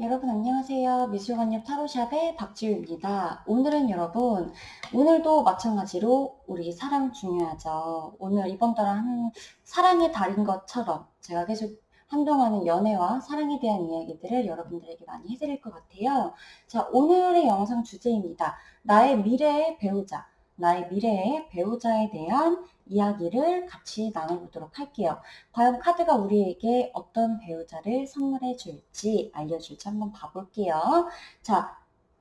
여러분 안녕하세요. 미술관 옆 타로샵의 박지우입니다. 오늘은 여러분, 오늘도 마찬가지로 우리 사랑 중요하죠. 오늘 이번 달은 한 사랑의 달인 것처럼 제가 계속 한동안은 연애와 사랑에 대한 이야기들을 여러분들에게 많이 해드릴 것 같아요. 자, 오늘의 영상 주제입니다. 나의 미래의 배우자. 나의 미래의 배우자에 대한 이야기를 같이 나눠보도록 할게요. 과연 카드가 우리에게 어떤 배우자를 선물해 줄지 알려줄지 한번 봐볼게요. 자,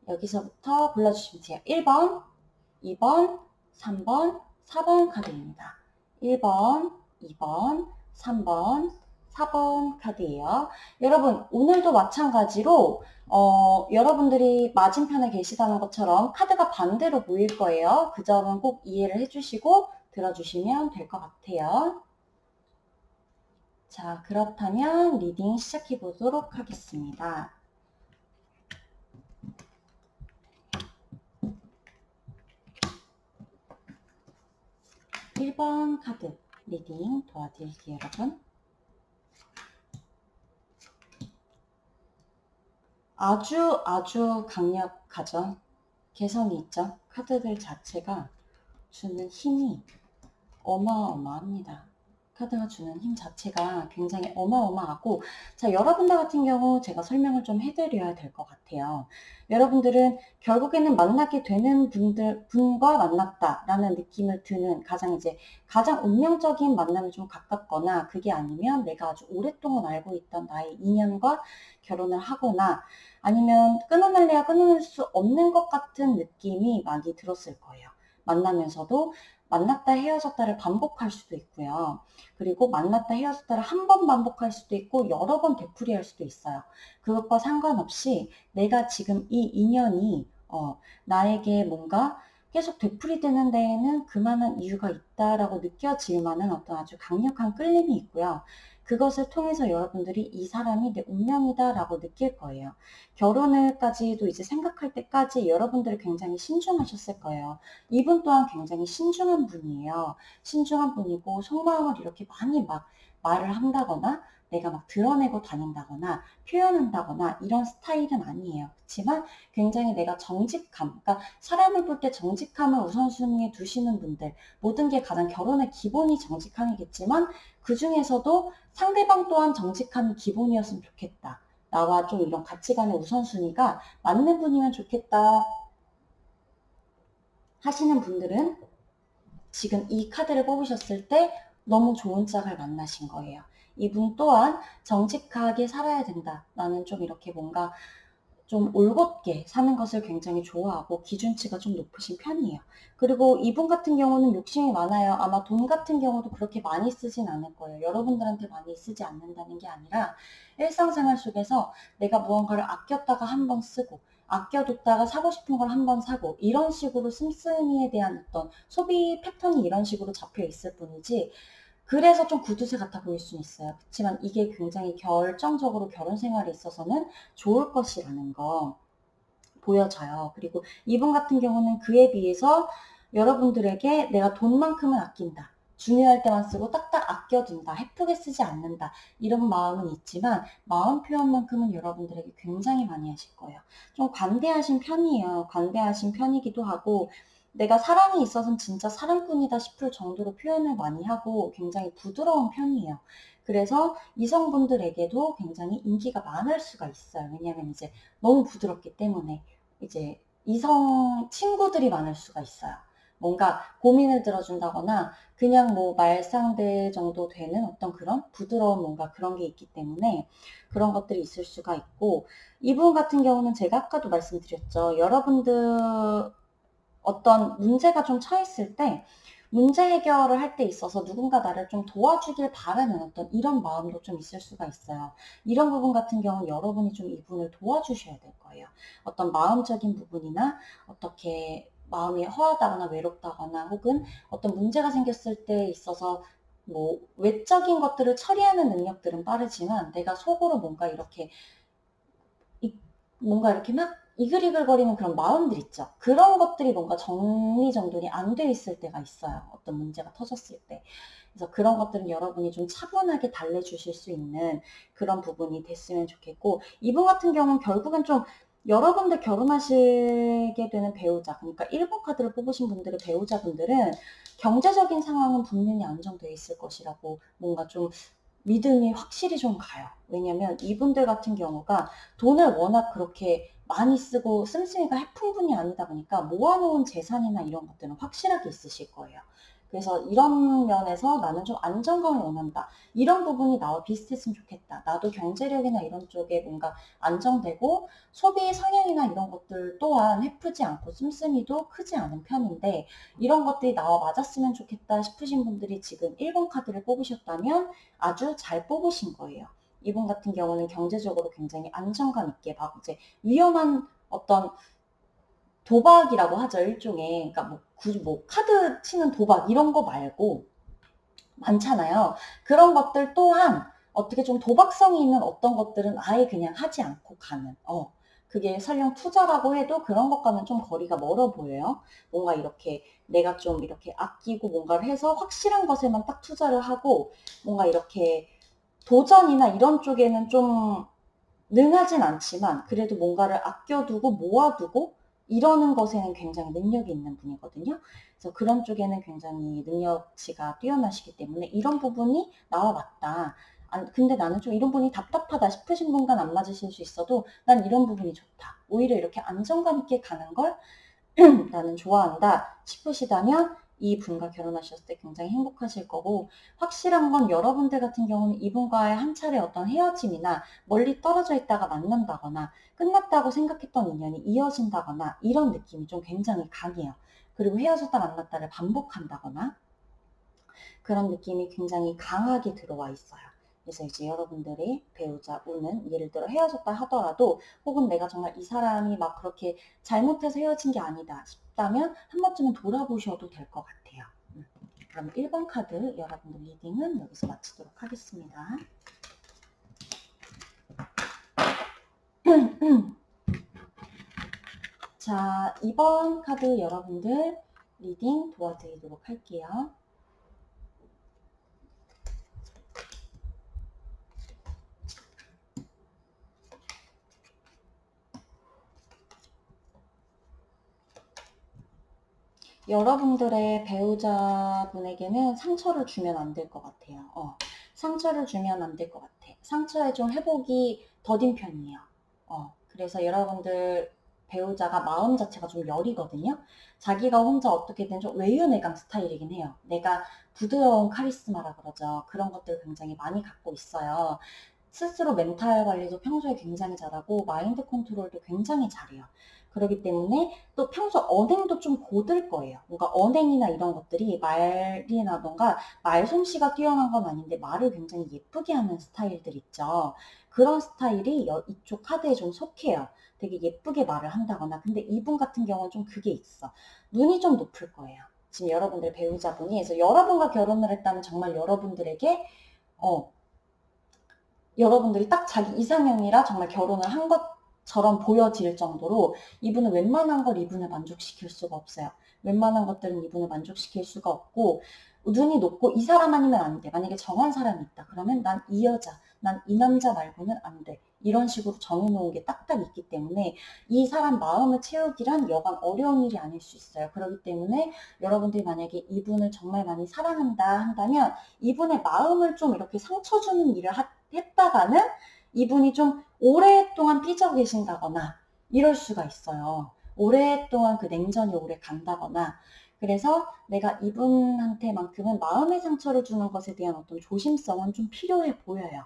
여기서부터 골라주시면 돼요. 1번, 2번, 3번, 4번 카드입니다. 1번, 2번, 3번, 4번 카드예요. 여러분, 오늘도 마찬가지로 어, 여러분들이 맞은편에 계시다는 것처럼 카드가 반대로 보일 거예요. 그 점은 꼭 이해를 해주시고 들어주시면 될 것 같아요. 자, 그렇다면 리딩 시작해 보도록 하겠습니다. 일번 카드 리딩 도와드릴게요, 여러분. 아주 아주 강력하죠. 개성이 있죠. 카드들 자체가 주는 힘이 어마어마합니다. 카드가 주는 힘 자체가 굉장히 어마어마하고 자 여러분들 같은 경우 제가 설명을 좀 해드려야 될 것 같아요. 여러분들은 결국에는 만나게 되는 분들 분과 만났다라는 느낌을 드는 가장 이제 가장 운명적인 만남에 좀 가깝거나 그게 아니면 내가 아주 오랫동안 알고 있던 나의 인연과 결혼을 하거나 아니면 끊어낼래야 끊어낼 수 없는 것 같은 느낌이 많이 들었을 거예요. 만나면서도 만났다 헤어졌다를 반복할 수도 있고요. 그리고 만났다 헤어졌다를 한 번 반복할 수도 있고 여러 번 되풀이할 수도 있어요. 그것과 상관없이 내가 지금 이 인연이 어, 나에게 뭔가 계속 되풀이되는 데에는 그만한 이유가 있다라고 느껴질 만한 어떤 아주 강력한 끌림이 있고요. 그것을 통해서 여러분들이 이 사람이 내 운명이다라고 느낄 거예요. 결혼을까지도 이제 생각할 때까지 여러분들이 굉장히 신중하셨을 거예요. 이분 또한 굉장히 신중한 분이에요. 신중한 분이고 속마음을 이렇게 많이 막 말을 한다거나 내가 막 드러내고 다닌다거나 표현한다거나 이런 스타일은 아니에요. 그렇지만 굉장히 내가 정직함, 그러니까 사람을 볼 때 정직함을 우선순위에 두시는 분들, 모든 게 가장 결혼의 기본이 정직함이겠지만 그 중에서도 상대방 또한 정직함이 기본이었으면 좋겠다. 나와 좀 이런 가치관의 우선순위가 맞는 분이면 좋겠다 하시는 분들은 지금 이 카드를 뽑으셨을 때 너무 좋은 짝을 만나신 거예요. 이분 또한 정직하게 살아야 된다. 나는 좀 이렇게 뭔가 좀 올곧게 사는 것을 굉장히 좋아하고 기준치가 좀 높으신 편이에요. 그리고 이분 같은 경우는 욕심이 많아요. 아마 돈 같은 경우도 그렇게 많이 쓰진 않을 거예요. 여러분들한테 많이 쓰지 않는다는 게 아니라 일상생활 속에서 내가 무언가를 아꼈다가 한 번 쓰고 아껴뒀다가 사고 싶은 걸 한 번 사고 이런 식으로 씀씀이에 대한 어떤 소비 패턴이 이런 식으로 잡혀 있을 뿐이지 그래서 좀 구두쇠 같아 보일 수는 있어요. 그렇지만 이게 굉장히 결정적으로 결혼 생활에 있어서는 좋을 것이라는 거 보여져요. 그리고 이분 같은 경우는 그에 비해서 여러분들에게 내가 돈만큼은 아낀다. 중요할 때만 쓰고 딱딱 아껴둔다. 해프게 쓰지 않는다. 이런 마음은 있지만 마음 표현만큼은 여러분들에게 굉장히 많이 하실 거예요. 좀 관대하신 편이에요. 관대하신 편이기도 하고 내가 사랑이 있어서는 진짜 사랑꾼이다 싶을 정도로 표현을 많이 하고 굉장히 부드러운 편이에요. 그래서 이성분들에게도 굉장히 인기가 많을 수가 있어요. 왜냐하면 이제 너무 부드럽기 때문에 이제 이성 친구들이 많을 수가 있어요. 뭔가 고민을 들어준다거나 그냥 뭐 말상대 정도 되는 어떤 그런 부드러운 뭔가 그런 게 있기 때문에 그런 것들이 있을 수가 있고 이분 같은 경우는 제가 아까도 말씀드렸죠. 여러분들 어떤 문제가 좀 처했을 때 문제 해결을 할 때 있어서 누군가 나를 좀 도와주길 바라는 어떤 이런 마음도 좀 있을 수가 있어요. 이런 부분 같은 경우는 여러분이 좀 이분을 도와주셔야 될 거예요. 어떤 마음적인 부분이나 어떻게 마음이 허하다거나 외롭다거나 혹은 어떤 문제가 생겼을 때 있어서 뭐 외적인 것들을 처리하는 능력들은 빠르지만 내가 속으로 뭔가 이렇게 뭔가 이렇게 막 이글이글거리는 그런 마음들 있죠. 그런 것들이 뭔가 정리정돈이 안 돼 있을 때가 있어요. 어떤 문제가 터졌을 때. 그래서 그런 것들은 여러분이 좀 차분하게 달래주실 수 있는 그런 부분이 됐으면 좋겠고 이분 같은 경우는 결국엔 좀 여러분들 결혼하시게 되는 배우자, 그러니까 1번 카드를 뽑으신 분들의 배우자분들은 경제적인 상황은 분명히 안정되어 있을 것이라고 뭔가 좀 믿음이 확실히 좀 가요. 왜냐면 이분들 같은 경우가 돈을 워낙 그렇게 많이 쓰고 씀씀이가 해픈 분이 아니다 보니까 모아놓은 재산이나 이런 것들은 확실하게 있으실 거예요. 그래서 이런 면에서 나는 좀 안정감을 원한다. 이런 부분이 나와 비슷했으면 좋겠다. 나도 경제력이나 이런 쪽에 뭔가 안정되고 소비 성향이나 이런 것들 또한 해프지 않고 씀씀이도 크지 않은 편인데 이런 것들이 나와 맞았으면 좋겠다 싶으신 분들이 지금 1번 카드를 뽑으셨다면 아주 잘 뽑으신 거예요. 이분 같은 경우는 경제적으로 굉장히 안정감 있게 막 이제 위험한 어떤 도박이라고 하죠 일종의 그러니까 뭐 굳이 뭐 카드 치는 도박 이런 거 말고 많잖아요. 그런 것들 또한 어떻게 좀 도박성이 있는 어떤 것들은 아예 그냥 하지 않고 가는 어 그게 설령 투자라고 해도 그런 것과는 좀 거리가 멀어 보여요. 뭔가 이렇게 내가 좀 이렇게 아끼고 뭔가를 해서 확실한 것에만 딱 투자를 하고 뭔가 이렇게 도전이나 이런 쪽에는 좀 능하진 않지만 그래도 뭔가를 아껴두고 모아두고 이러는 것에는 굉장히 능력이 있는 분이거든요. 그래서 그런 쪽에는 굉장히 능력치가 뛰어나시기 때문에 이런 부분이 나와 맞다. 근데 나는 좀 이런 부분이 답답하다 싶으신 분과는 안 맞으실 수 있어도 난 이런 부분이 좋다. 오히려 이렇게 안정감 있게 가는 걸 나는 좋아한다 싶으시다면 이 분과 결혼하셨을 때 굉장히 행복하실 거고 확실한 건 여러분들 같은 경우는 이분과의 한 차례 어떤 헤어짐이나 멀리 떨어져 있다가 만난다거나 끝났다고 생각했던 인연이 이어진다거나 이런 느낌이 좀 굉장히 강해요. 그리고 헤어졌다 만났다를 반복한다거나 그런 느낌이 굉장히 강하게 들어와 있어요. 그래서 이제 여러분들이 배우자 운은 예를 들어 헤어졌다 하더라도 혹은 내가 정말 이 사람이 막 그렇게 잘못해서 헤어진 게 아니다 싶 다면 한 번쯤은 돌아보셔도 될 것 같아요. 음. 그럼 1번 카드 여러분들 리딩은 여기서 마치도록 하겠습니다. 자, 2번 카드 여러분들 리딩 도와드리도록 할게요. 여러분들의 배우자분에게는 상처를 주면 안 될 것 같아요. 어, 상처를 주면 안 될 것 같아. 상처에 좀 회복이 더딘 편이에요. 어, 그래서 여러분들 배우자가 마음 자체가 좀 여리거든요. 자기가 혼자 어떻게든 좀 외유내강 스타일이긴 해요. 내가 부드러운 카리스마라 그러죠. 그런 것들 굉장히 많이 갖고 있어요. 스스로 멘탈 관리도 평소에 굉장히 잘하고 마인드 컨트롤도 굉장히 잘해요. 그렇기 때문에 또 평소 언행도 좀 고들 거예요. 뭔가 언행이나 이런 것들이 말이나던가 말솜씨가 뛰어난 건 아닌데 말을 굉장히 예쁘게 하는 스타일들 있죠. 그런 스타일이 이쪽 카드에 좀 속해요. 되게 예쁘게 말을 한다거나. 근데 이분 같은 경우는 좀 그게 있어. 눈이 좀 높을 거예요. 지금 여러분들 배우자분이. 그래서 여러분과 결혼을 했다면 정말 여러분들에게, 어, 여러분들이 딱 자기 이상형이라 정말 결혼을 한 것 처럼 보여질 정도로 이분은 웬만한 걸 이분을 만족시킬 수가 없어요. 웬만한 것들은 이분을 만족시킬 수가 없고 눈이 높고 이 사람 아니면 안 돼. 만약에 정한 사람이 있다. 그러면 난 이 여자, 난 이 남자 말고는 안 돼. 이런 식으로 정해놓은 게 딱딱 있기 때문에 이 사람 마음을 채우기란 여간 어려운 일이 아닐 수 있어요. 그렇기 때문에 여러분들이 만약에 이분을 정말 많이 사랑한다 한다면 이분의 마음을 좀 이렇게 상처 주는 일을 하, 했다가는 이분이 좀 오랫동안 삐져 계신다거나 이럴 수가 있어요. 오랫동안 그 냉전이 오래 간다거나 그래서 내가 이분한테만큼은 마음의 상처를 주는 것에 대한 어떤 조심성은 좀 필요해 보여요.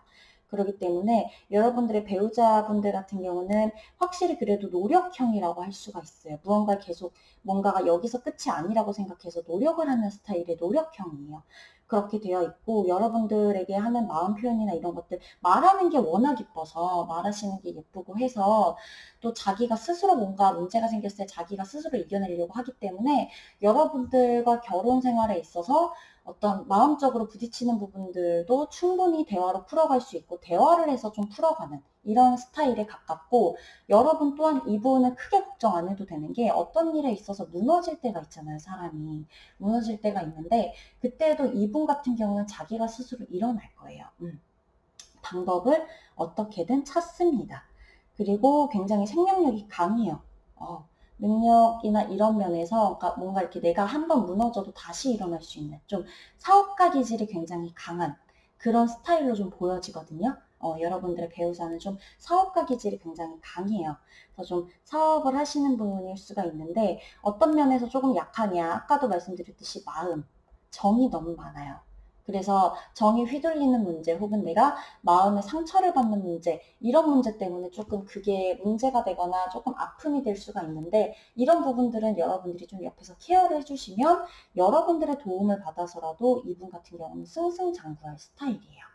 그렇기 때문에 여러분들의 배우자분들 같은 경우는 확실히 그래도 노력형이라고 할 수가 있어요. 무언가 계속 뭔가가 여기서 끝이 아니라고 생각해서 노력을 하는 스타일의 노력형이에요. 그렇게 되어 있고 여러분들에게 하는 마음 표현이나 이런 것들 말하는 게 워낙 이뻐서 말하시는 게 예쁘고 해서 또 자기가 스스로 뭔가 문제가 생겼을 때 자기가 스스로 이겨내려고 하기 때문에 여러분들과 결혼 생활에 있어서 어떤 마음적으로 부딪히는 부분들도 충분히 대화로 풀어갈 수 있고 대화를 해서 좀 풀어가는 이런 스타일에 가깝고 여러분 또한 이분은 크게 걱정 안 해도 되는 게 어떤 일에 있어서 무너질 때가 있잖아요, 사람이. 무너질 때가 있는데 그때도 이분 같은 경우는 자기가 스스로 일어날 거예요. 음. 방법을 어떻게든 찾습니다. 그리고 굉장히 생명력이 강해요. 어, 능력이나 이런 면에서 그러니까 뭔가 이렇게 내가 한번 무너져도 다시 일어날 수 있는 좀 사업가 기질이 굉장히 강한 그런 스타일로 좀 보여지거든요. 어, 여러분들의 배우자는 좀 사업가 기질이 굉장히 강해요. 그래서 좀 사업을 하시는 분일 수가 있는데 어떤 면에서 조금 약하냐? 아까도 말씀드렸듯이 마음, 정이 너무 많아요. 그래서 정이 휘둘리는 문제 혹은 내가 마음에 상처를 받는 문제 이런 문제 때문에 조금 그게 문제가 되거나 조금 아픔이 될 수가 있는데 이런 부분들은 여러분들이 좀 옆에서 케어를 해주시면 여러분들의 도움을 받아서라도 이분 같은 경우는 승승장구할 스타일이에요.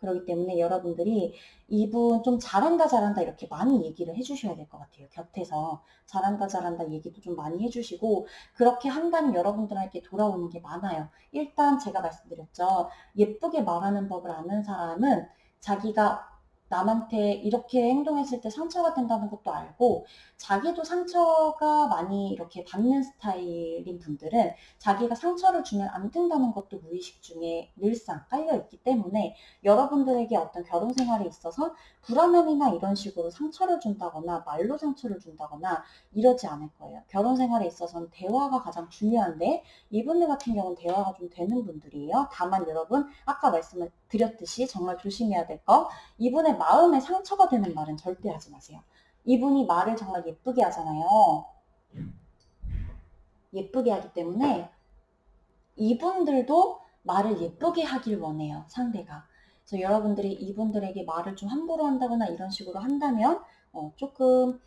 그렇기 때문에 여러분들이 이분 좀 잘한다 잘한다 이렇게 많이 얘기를 해주셔야 될 것 같아요. 곁에서 잘한다 잘한다 얘기도 좀 많이 해주시고 그렇게 한다는 여러분들에게 돌아오는 게 많아요. 일단 제가 말씀드렸죠. 예쁘게 말하는 법을 아는 사람은 자기가 남한테 이렇게 행동했을 때 상처가 된다는 것도 알고 자기도 상처가 많이 이렇게 받는 스타일인 분들은 자기가 상처를 주면 안 된다는 것도 무의식 중에 늘상 깔려 있기 때문에 여러분들에게 어떤 결혼 생활에 있어서 불안함이나 이런 식으로 상처를 준다거나 말로 상처를 준다거나 이러지 않을 거예요. 결혼 생활에 있어서는 대화가 가장 중요한데 이분들 같은 경우는 대화가 좀 되는 분들이에요. 다만 여러분 아까 말씀을 드렸듯이 정말 조심해야 될 거 이분의 마음에 상처가 되는 말은 절대 하지 마세요. 이분이 말을 정말 예쁘게 하잖아요. 예쁘게 하기 때문에 이분들도 말을 예쁘게 하길 원해요. 상대가. 그래서 여러분들이 이분들에게 말을 좀 함부로 한다거나 이런 식으로 한다면 어, 조금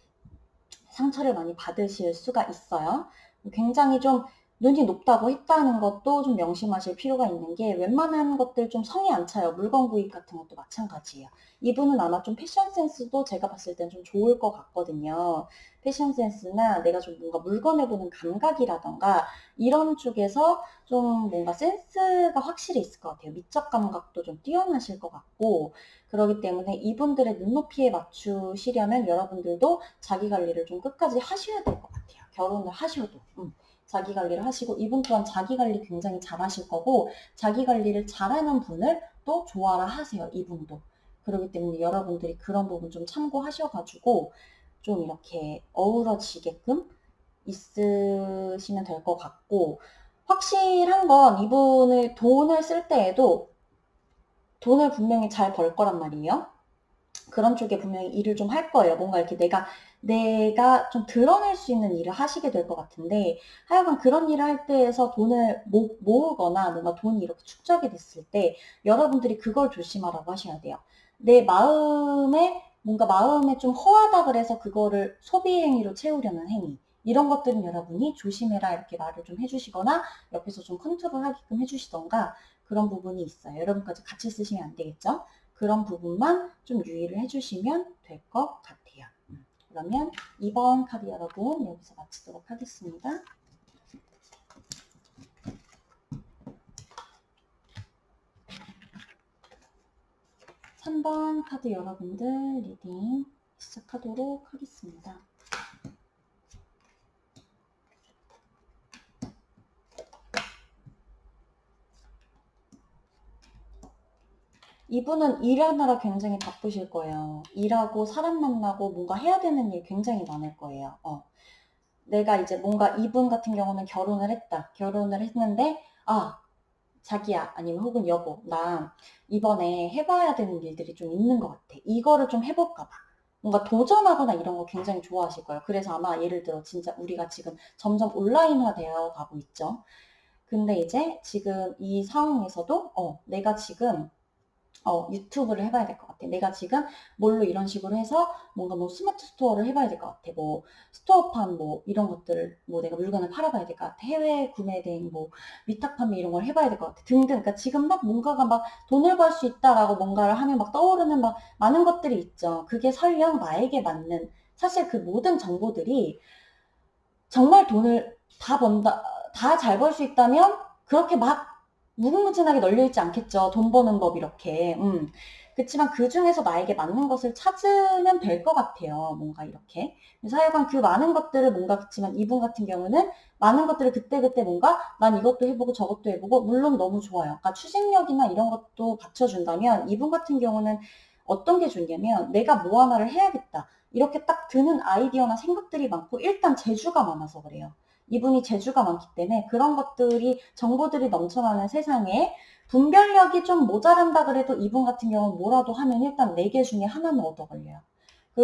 상처를 많이 받으실 수가 있어요. 굉장히 좀 눈이 높다고 했다는 것도 좀 명심하실 필요가 있는 게 웬만한 것들 좀 성이 안 차요. 물건 구입 같은 것도 마찬가지예요. 이분은 아마 좀 패션 센스도 제가 봤을 땐 좀 좋을 것 같거든요. 패션 센스나 내가 좀 뭔가 물건을 보는 감각이라던가 이런 쪽에서 좀 뭔가 센스가 확실히 있을 것 같아요. 미적 감각도 좀 뛰어나실 것 같고 그렇기 때문에 이분들의 눈높이에 맞추시려면 여러분들도 자기 관리를 좀 끝까지 하셔야 될 것 같아요. 결혼을 하셔도. 음. 자기 관리를 하시고 이분 또한 자기 관리 굉장히 잘 하실 거고 자기 관리를 잘하는 분을 또 좋아라 하세요. 이분도. 그렇기 때문에 여러분들이 그런 부분 좀 참고하셔가지고 좀 이렇게 어우러지게끔 있으시면 될 것 같고 확실한 건 이분을 돈을 쓸 때에도 돈을 분명히 잘 벌 거란 말이에요. 그런 쪽에 분명히 일을 좀 할 거예요. 뭔가 이렇게 내가 내가 좀 드러낼 수 있는 일을 하시게 될 것 같은데 하여간 그런 일을 할 때에서 돈을 모, 모으거나 뭔가 돈이 이렇게 축적이 됐을 때 여러분들이 그걸 조심하라고 하셔야 돼요. 내 마음에 뭔가 마음에 좀 허하다 그래서 그거를 소비 행위로 채우려는 행위. 이런 것들은 여러분이 조심해라 이렇게 말을 좀 해주시거나 옆에서 좀 컨트롤 하게끔 해주시던가 그런 부분이 있어요. 여러분까지 같이 쓰시면 안 되겠죠? 그런 부분만 좀 유의를 해주시면 될 것 같아요. 그러면 2번 카드 여러분 여기서 마치도록 하겠습니다. 3번 카드 여러분들 리딩 시작하도록 하겠습니다. 이분은 일하느라 굉장히 바쁘실 거예요. 일하고 사람 만나고 뭔가 해야 되는 일 굉장히 많을 거예요. 어. 내가 이제 뭔가 이분 같은 경우는 결혼을 했다. 결혼을 했는데, 아, 자기야, 아니면 혹은 여보, 나 이번에 해봐야 되는 일들이 좀 있는 것 같아. 이거를 좀 해볼까 봐. 뭔가 도전하거나 이런 거 굉장히 좋아하실 거예요. 그래서 아마 예를 들어 진짜 우리가 지금 점점 온라인화 되어 가고 있죠. 근데 이제 지금 이 상황에서도, 어, 내가 지금 어, 유튜브를 해봐야 될 것 같아. 내가 지금 뭘로 이런 식으로 해서 뭔가 뭐 스마트 스토어를 해봐야 될 것 같아. 뭐 스토어판 뭐 이런 것들을 뭐 내가 물건을 팔아봐야 될 것 같아. 해외 구매 대행 뭐 위탁 판매 이런 걸 해봐야 될 것 같아. 등등. 그러니까 지금 막 뭔가가 막 돈을 벌 수 있다라고 뭔가를 하면 막 떠오르는 막 많은 것들이 있죠. 그게 설령 나에게 맞는 사실 그 모든 정보들이 정말 돈을 다 번다, 다 잘 벌 수 있다면 그렇게 막 무궁무진하게 널려 있지 않겠죠. 돈 버는 법 이렇게. 음. 그렇지만 그 중에서 나에게 맞는 것을 찾으면 될 것 같아요. 뭔가 이렇게. 그래서 그 많은 것들을 뭔가 그렇지만 이분 같은 경우는 많은 것들을 그때그때 뭔가 난 이것도 해보고 저것도 해보고 물론 너무 좋아요. 그러니까 추진력이나 이런 것도 받쳐준다면 이분 같은 경우는 어떤 게 좋냐면 내가 뭐 하나를 해야겠다. 이렇게 딱 드는 아이디어나 생각들이 많고 일단 재주가 많아서 그래요. 이분이 재주가 많기 때문에 그런 것들이 정보들이 넘쳐나는 세상에 분별력이 좀 모자란다 그래도 이분 같은 경우는 뭐라도 하면 일단 4개 중에 하나는 얻어 걸려요.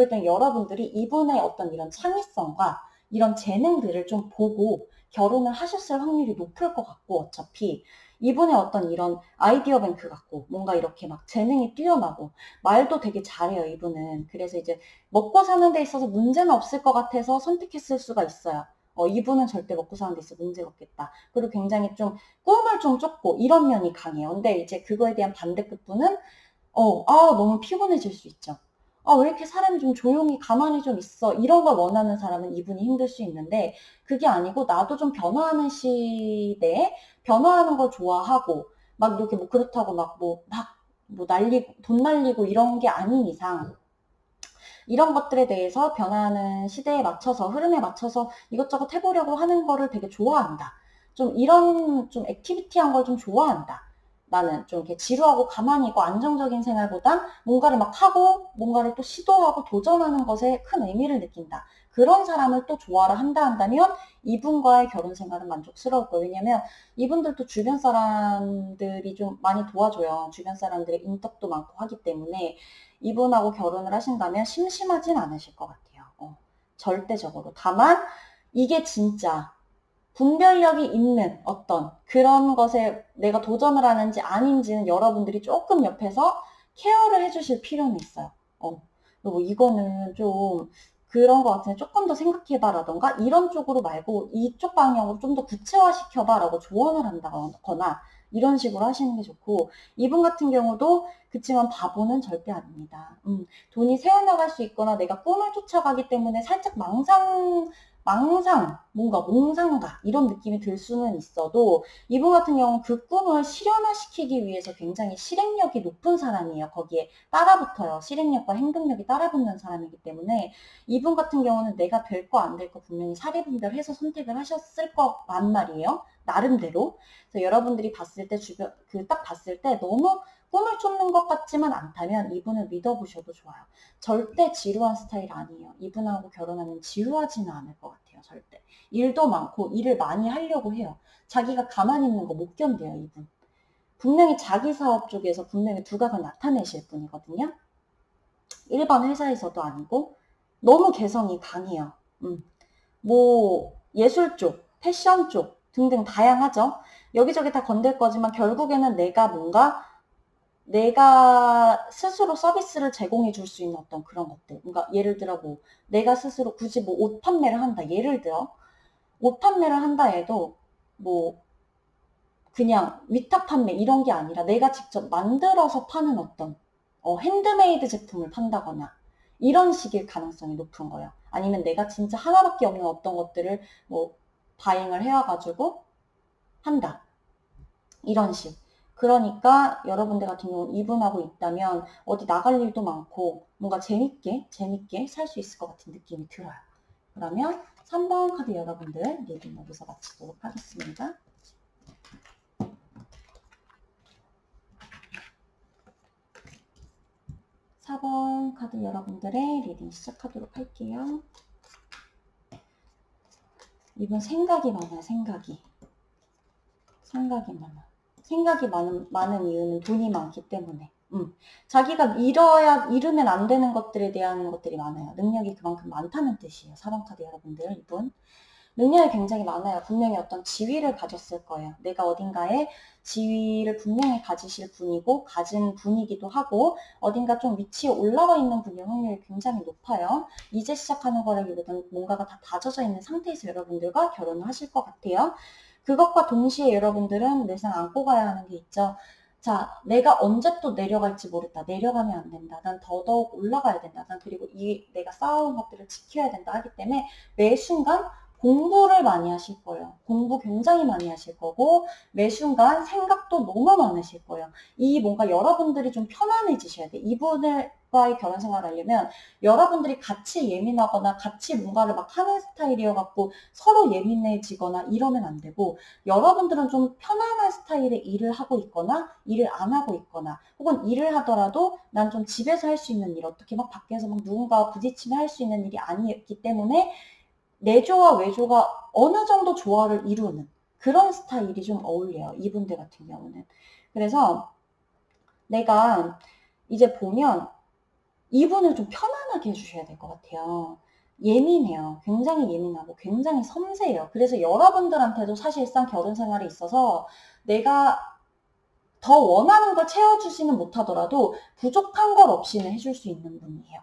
땐 여러분들이 이분의 어떤 이런 창의성과 이런 재능들을 좀 보고 결혼을 하셨을 확률이 높을 것 같고 어차피 이분의 어떤 이런 아이디어 뱅크 같고 뭔가 이렇게 막 재능이 뛰어나고 말도 되게 잘해요 이분은 그래서 이제 먹고 사는 데 있어서 문제는 없을 것 같아서 선택했을 수가 있어요 어, 이분은 절대 먹고 사는 데 있어 문제가 없겠다. 그리고 굉장히 좀 꿈을 좀 쫓고 이런 면이 강해요. 근데 이제 그거에 대한 반대급부는 어, 아 너무 피곤해질 수 있죠. 아, 왜 이렇게 사람이 좀 조용히 가만히 좀 있어. 이런 걸 원하는 사람은 이분이 힘들 수 있는데, 그게 아니고, 나도 좀 변화하는 시대에 변화하는 걸 좋아하고, 막 이렇게 뭐 그렇다고 막 뭐, 막, 뭐 날리고, 돈 날리고 이런 게 아닌 이상, 이런 것들에 대해서 변화하는 시대에 맞춰서, 흐름에 맞춰서 이것저것 해보려고 하는 거를 되게 좋아한다. 좀 이런 좀 액티비티한 걸 좀 좋아한다. 나는 좀 이렇게 지루하고 가만히 있고 안정적인 생활보단 뭔가를 막 하고 뭔가를 또 시도하고 도전하는 것에 큰 의미를 느낀다. 그런 사람을 또 좋아를 한다 한다면 이분과의 결혼 생활은 만족스러울 거예요. 왜냐면 이분들도 주변 사람들이 좀 많이 도와줘요. 주변 사람들의 인덕도 많고 하기 때문에 이분하고 결혼을 하신다면 심심하진 않으실 것 같아요. 어, 절대적으로. 다만 이게 진짜 분별력이 있는 어떤 그런 것에 내가 도전을 하는지 아닌지는 여러분들이 조금 옆에서 케어를 해주실 필요는 있어요. 어, 뭐 이거는 좀 그런 것 같은데 조금 더 생각해봐라던가 이런 쪽으로 말고 이쪽 방향으로 좀 더 구체화시켜봐라고 조언을 한다거나 이런 식으로 하시는 게 좋고 이분 같은 경우도 그치만 바보는 절대 아닙니다. 음, 돈이 새어나갈 수 있거나 내가 꿈을 쫓아가기 때문에 살짝 망상 망상, 뭔가 몽상가 이런 느낌이 들 수는 있어도 이분 같은 경우는 그 꿈을 실현화시키기 위해서 굉장히 실행력이 높은 사람이에요. 거기에 따라붙어요. 실행력과 행동력이 따라붙는 사람이기 때문에 이분 같은 경우는 내가 될 거 안 될 거 분명히 사리분별해서 선택을 하셨을 거란 말이에요. 나름대로. 그래서 여러분들이 봤을 때 주변 그 딱 봤을 때 너무 꿈을 쫓는 것 같지만 않다면 이분을 믿어보셔도 좋아요. 절대 지루한 스타일 아니에요. 이분하고 결혼하면 지루하지는 않을 것 같아요. 절대. 일도 많고 일을 많이 하려고 해요. 자기가 가만히 있는 거 못 견뎌요. 이분. 분명히 자기 사업 쪽에서 분명히 두각을 나타내실 분이거든요. 일반 회사에서도 아니고 너무 개성이 강해요. 음. 뭐 예술 쪽, 패션 쪽 등등 다양하죠. 여기저기 다 건들 거지만 결국에는 내가 뭔가 내가 스스로 서비스를 제공해 줄 수 있는 어떤 그런 것들. 그러니까 예를 들어 뭐 내가 스스로 굳이 뭐 옷 판매를 한다. 예를 들어 옷 판매를 한다 해도 뭐 그냥 위탁 판매 이런 게 아니라 내가 직접 만들어서 파는 어떤 어, 핸드메이드 제품을 판다거나 이런 식일 가능성이 높은 거예요. 아니면 내가 진짜 하나밖에 없는 어떤 것들을 뭐 바잉을 해와가지고 한다. 이런 식. 그러니까 여러분들 같은 경우는 이분하고 있다면 어디 나갈 일도 많고 뭔가 재밌게 재밌게 살 수 있을 것 같은 느낌이 들어요. 그러면 3번 카드 여러분들 리딩 여기서 마치도록 하겠습니다. 4번 카드 여러분들의 리딩 시작하도록 할게요. 이분 생각이 많아요, 생각이. 생각이 많아. 생각이 많은, 많은 이유는 돈이 많기 때문에. 음. 자기가 잃어야, 잃으면 안 되는 것들에 대한 것들이 많아요. 능력이 그만큼 많다는 뜻이에요. 사방카드 여러분들, 이분. 능력이 굉장히 많아요. 분명히 어떤 지위를 가졌을 거예요. 내가 어딘가에 지위를 분명히 가지실 분이고, 가진 분이기도 하고, 어딘가 좀 위치에 올라와 있는 분일 확률이 굉장히 높아요. 이제 시작하는 거라기보다는 뭔가가 다 다져져 있는 상태에서 여러분들과 결혼을 하실 것 같아요. 그것과 동시에 여러분들은 늘상 안고 가야 하는 게 있죠. 자, 내가 언제 또 내려갈지 모르다. 내려가면 안 된다. 난 더더욱 올라가야 된다. 난 그리고 이 내가 쌓아온 것들을 지켜야 된다 하기 때문에 매 순간 공부를 많이 하실 거예요. 공부 굉장히 많이 하실 거고 매 순간 생각도 너무 많으실 거예요. 이 뭔가 여러분들이 좀 편안해지셔야 돼. 이분과의 결혼 생활을 하려면 여러분들이 같이 예민하거나 같이 뭔가를 막 하는 스타일이어 갖고 서로 예민해지거나 이러면 안 되고 여러분들은 좀 편안한 스타일의 일을 하고 있거나 일을 안 하고 있거나 혹은 일을 하더라도 난 좀 집에서 할 수 있는 일 어떻게 막 밖에서 막 누군가와 부딪히며 할 수 있는 일이 아니기 때문에 내조와 외조가 어느 정도 조화를 이루는 그런 스타일이 좀 어울려요. 이분들 같은 경우는. 그래서 내가 이제 보면 이분을 좀 편안하게 해주셔야 될 것 같아요. 예민해요. 굉장히 예민하고 굉장히 섬세해요. 그래서 여러분들한테도 사실상 결혼 생활에 있어서 내가 더 원하는 걸 채워주지는 못하더라도 부족한 걸 없이는 해줄 수 있는 분이에요.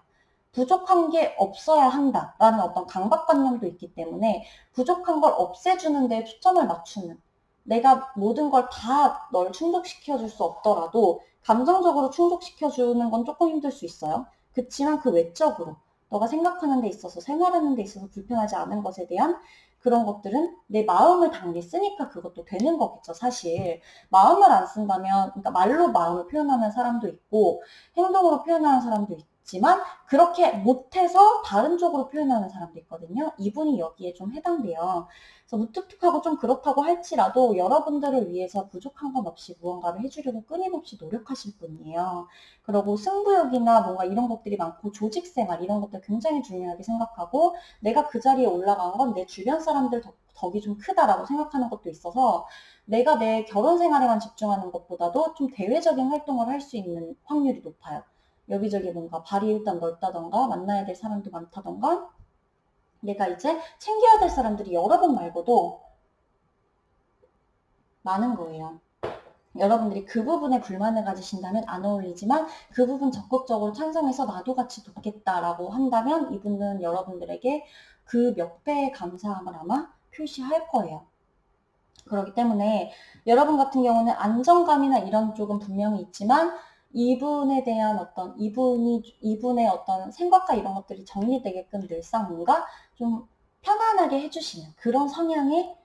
부족한 게 없어야 한다라는 어떤 강박관념도 있기 때문에 부족한 걸 없애주는 데 초점을 맞추는 내가 모든 걸 다 널 충족시켜 줄 수 없더라도 감정적으로 충족시켜 주는 건 조금 힘들 수 있어요. 그렇지만 그 외적으로 너가 생각하는 데 있어서 생활하는 데 있어서 불편하지 않은 것에 대한 그런 것들은 내 마음을 당리 쓰니까 그것도 되는 거겠죠, 사실. 마음을 안 쓴다면, 그러니까 말로 마음을 표현하는 사람도 있고, 행동으로 표현하는 사람도 있 지만, 그렇게 못해서 다른 쪽으로 표현하는 사람도 있거든요. 이분이 여기에 좀 해당돼요. 그래서 무뚝뚝하고 좀 그렇다고 할지라도 여러분들을 위해서 부족한 건 없이 무언가를 해주려고 끊임없이 노력하실 분이에요. 그리고 승부욕이나 뭔가 이런 것들이 많고 조직 생활 이런 것들 굉장히 중요하게 생각하고 내가 그 자리에 올라간 건 내 주변 사람들 덕, 덕이 좀 크다라고 생각하는 것도 있어서 내가 내 결혼 생활에만 집중하는 것보다도 좀 대외적인 활동을 할 수 있는 확률이 높아요. 여기저기 뭔가 발이 일단 넓다던가 만나야 될 사람도 많다던가 내가 이제 챙겨야 될 사람들이 여러분 말고도 많은 거예요. 여러분들이 그 부분에 불만을 가지신다면 안 어울리지만 그 부분 적극적으로 찬성해서 나도 같이 돕겠다라고 한다면 이분은 여러분들에게 그 몇 배의 감사함을 아마 표시할 거예요. 그렇기 때문에 여러분 같은 경우는 안정감이나 이런 쪽은 분명히 있지만 이분에 대한 어떤 이분이 이분의 어떤 생각과 이런 것들이 정리되게끔 늘상 뭔가 좀 편안하게 해주시는 그런 성향의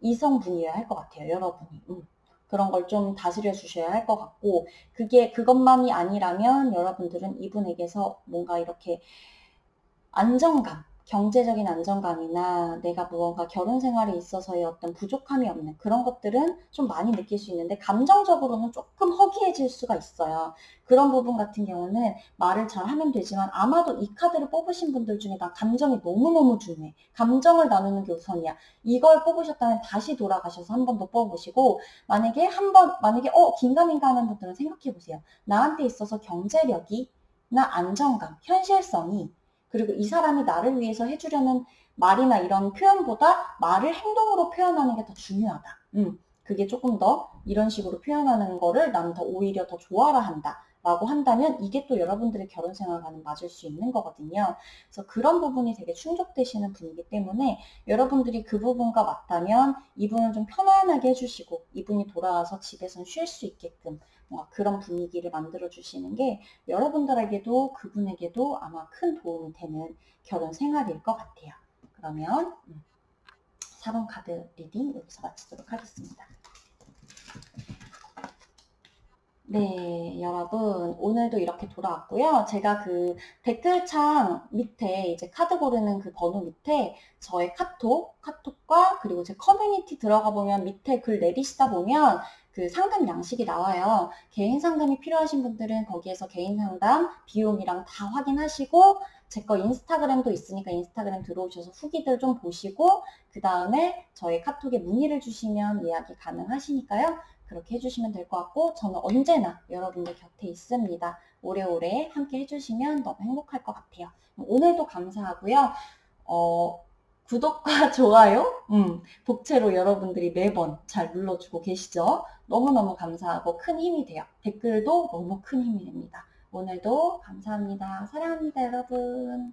이성분이어야 할 것 같아요, 여러분이. 음. 그런 걸 좀 다스려 주셔야 할 것 같고, 그게 그것만이 아니라면 여러분들은 이분에게서 뭔가 이렇게 안정감, 경제적인 안정감이나 내가 무언가 결혼 생활에 있어서의 어떤 부족함이 없는 그런 것들은 좀 많이 느낄 수 있는데 감정적으로는 조금 허기해질 수가 있어요. 그런 부분 같은 경우는 말을 잘 하면 되지만 아마도 이 카드를 뽑으신 분들 중에 나 감정이 너무너무 중요해. 감정을 나누는 게 우선이야. 이걸 뽑으셨다면 다시 돌아가셔서 한 번 더 뽑으시고 만약에 한 번 만약에 어 긴가민가 하는 분들은 생각해 보세요. 나한테 있어서 경제력이 나 안정감, 현실성이 그리고 이 사람이 나를 위해서 해주려는 말이나 이런 표현보다 말을 행동으로 표현하는 게 더 중요하다. 음, 그게 조금 더 이런 식으로 표현하는 거를 나는 더 오히려 더 좋아라 한다. 라고 한다면 이게 또 여러분들의 결혼 생활과는 맞을 수 있는 거거든요. 그래서 그런 부분이 되게 충족되시는 분이기 때문에 여러분들이 그 부분과 맞다면 이분을 좀 편안하게 해주시고 이분이 돌아와서 집에서 쉴수 있게끔 그런 분위기를 만들어 주시는 게 여러분들에게도 그분에게도 아마 큰 도움이 되는 결혼 생활일 것 같아요. 그러면 4번 음, 카드 리딩 여기서 마치도록 하겠습니다. 네, 여러분. 오늘도 이렇게 돌아왔고요. 제가 그 댓글창 밑에 이제 카드 고르는 그 번호 밑에 저의 카톡, 카톡과 그리고 제 커뮤니티 들어가 보면 밑에 글 내리시다 보면 그 상담 양식이 나와요. 개인 상담이 필요하신 분들은 거기에서 개인 상담 비용이랑 다 확인하시고 제 거 인스타그램도 있으니까 인스타그램 들어오셔서 후기들 좀 보시고 그 다음에 저희 카톡에 문의를 주시면 예약이 가능하시니까요. 그렇게 해주시면 될 것 같고 저는 언제나 여러분들 곁에 있습니다. 오래오래 함께 해주시면 너무 행복할 것 같아요. 오늘도 감사하고요. 어, 구독과 좋아요, 음, 복채로 여러분들이 매번 잘 눌러주고 계시죠? 너무너무 감사하고 큰 힘이 돼요. 댓글도 너무 큰 힘이 됩니다. 오늘도 감사합니다. 사랑합니다, 여러분.